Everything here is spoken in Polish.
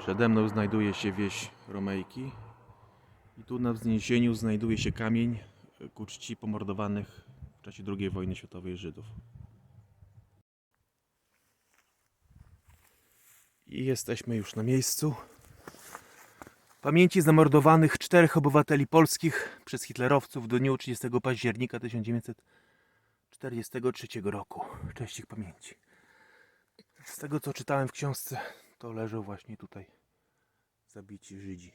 Przede mną znajduje się wieś Romejki i tu na wzniesieniu znajduje się kamień ku czci pomordowanych w czasie II wojny światowej Żydów. I jesteśmy już na miejscu. Pamięci zamordowanych czterech obywateli polskich przez hitlerowców w dniu 30 października 1943 roku. Cześć ich pamięci. Z tego co czytałem w książce, to leżą właśnie tutaj zabici Żydzi.